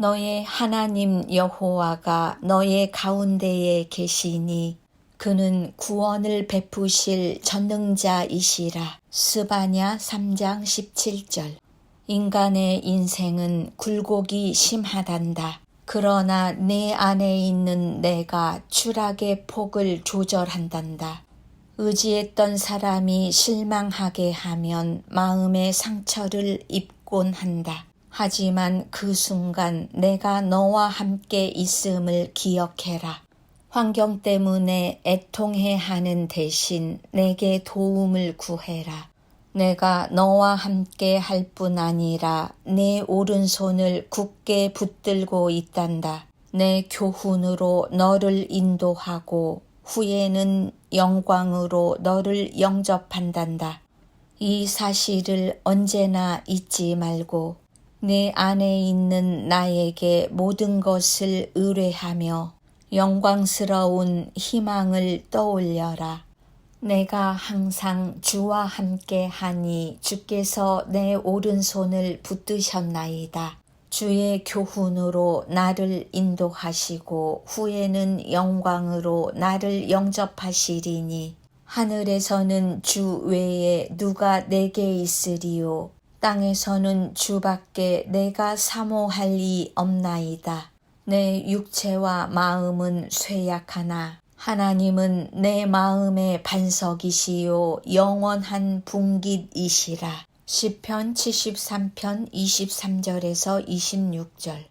너의 하나님 여호와가 너의 가운데에 계시니 그는 구원을 베푸실 전능자이시라. 스바냐 3장 17절. 인간의 인생은 굴곡이 심하단다. 그러나 내 안에 있는 내가 추락의 폭을 조절한단다. 의지했던 사람이 실망하게 하면 마음의 상처를 입곤 한다. 하지만 그 순간 내가 너와 함께 있음을 기억해라. 환경 때문에 애통해 하는 대신 내게 도움을 구해라. 내가 너와 함께 할 뿐 아니라 내 오른손을 굳게 붙들고 있단다. 내 교훈으로 너를 인도하고 후에는 영광으로 너를 영접한단다. 이 사실을 언제나 잊지 말고 내 안에 있는 나에게 모든 것을 의뢰하며 영광스러운 희망을 떠올려라. 내가 항상 주와 함께 하니 주께서 내 오른손을 붙드셨나이다. 주의 교훈으로 나를 인도하시고 후에는 영광으로 나를 영접하시리니 하늘에서는 주 외에 누가 내게 있으리요 땅에서는 주밖에 내가 사모할 이 없나이다. 내 육체와 마음은 쇠약하나 하나님은 내 마음의 반석이시요 영원한 분깃이시라. 시편 73편 23절에서 26절